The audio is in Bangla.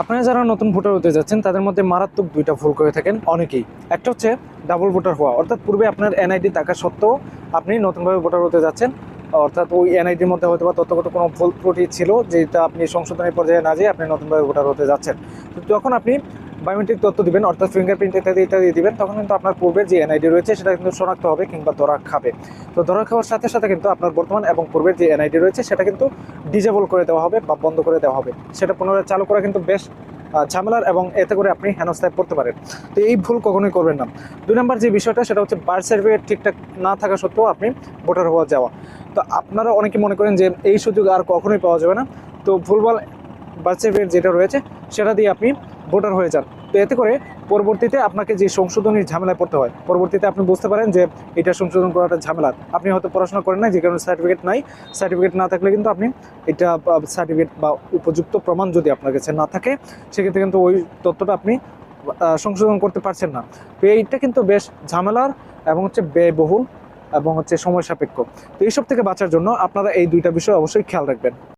আপনারা যারা নতুন ভোটার হতে যাচ্ছেন, তাদের মধ্যে মারাত্মক দুইটা ভুল করে থাকেন অনেকেই। একটা হচ্ছে ডাবল ভোটার হওয়া। অর্থাৎ পূর্বে আপনার এনআইডি থাকা সত্ত্বেও আপনি নতুনভাবে ভোটার হতে যাচ্ছেন। অর্থাৎ ওই এনআইডির মধ্যে হয়তো বা তথ্যগত কোনো ভুল ত্রুটি ছিল, যেটা আপনি সংশোধনের পর্যায়ে না যেয়ে আপনি নতুনভাবে ভোটার হতে যাচ্ছেন। তো যখন আপনি বায়োমেট্রিক তথ্য দিবেন, অর্থাৎ ফিঙ্গারপ্রিন্ট ইত্যাদি ইত্যাদি দিবেন, তখন কিন্তু আপনার পূর্বের যে এনআইডি রয়েছে, সেটা কিন্তু শনাক্ত হবে কিংবা ধরা খাবে। তো ধরা খাওয়ার সাথে সাথে কিন্তু আপনার বর্তমান এবং পূর্বের যে এনআইডি রয়েছে, সেটা কিন্তু ডিজেবল করে দেওয়া হবে বা বন্ধ করে দেওয়া হবে। সেটা পুনরায় চালু করা কিন্তু বেশ ঝামেলার এবং এতে করে আপনি হেনস্থায় পড়তে পারেন। তো এই ভুল কখনোই করবেন না। দুই নম্বর যে বিষয়টা, সেটা হচ্ছে বার্থ সার্টিফিকেট ঠিকঠাক না থাকা সত্ত্বেও আপনি ভোটার হওয়া যাওয়া। তো আপনারা অনেকে মনে করেন যে এই সুযোগ আর কখনোই পাওয়া যাবে না। তো ভুলভাল বার্থ সার্টিফিকেট যেটা রয়েছে, সেটা দিয়ে আপনি ভোটার হয়ে যান। তো এতে করে পরবর্তীতে আপনাকে যে সংশোধনীর ঝামেলায় পড়তে হয়, পরবর্তীতে আপনি বুঝতে পারেন যে এটা সংশোধন করাটা ঝামেলা। আপনি হয়তো পড়াশোনা করেন না যে কারণে সার্টিফিকেট নাই। সার্টিফিকেট না থাকলে কিন্তু আপনি এটা সার্টিফিকেট বা উপযুক্ত প্রমাণ যদি আপনার কাছে না থাকে, সেক্ষেত্রে কিন্তু ওই তথ্যটা আপনি সংশোধন করতে পারছেন না। তো এইটা কিন্তু বেশ ঝামেলার এবং হচ্ছে ব্যয়বহুল এবং হচ্ছে সময় সাপেক্ষ। তো এইসব থেকে বাঁচার জন্য আপনারা এই দুইটা বিষয় অবশ্যই খেয়াল রাখবেন।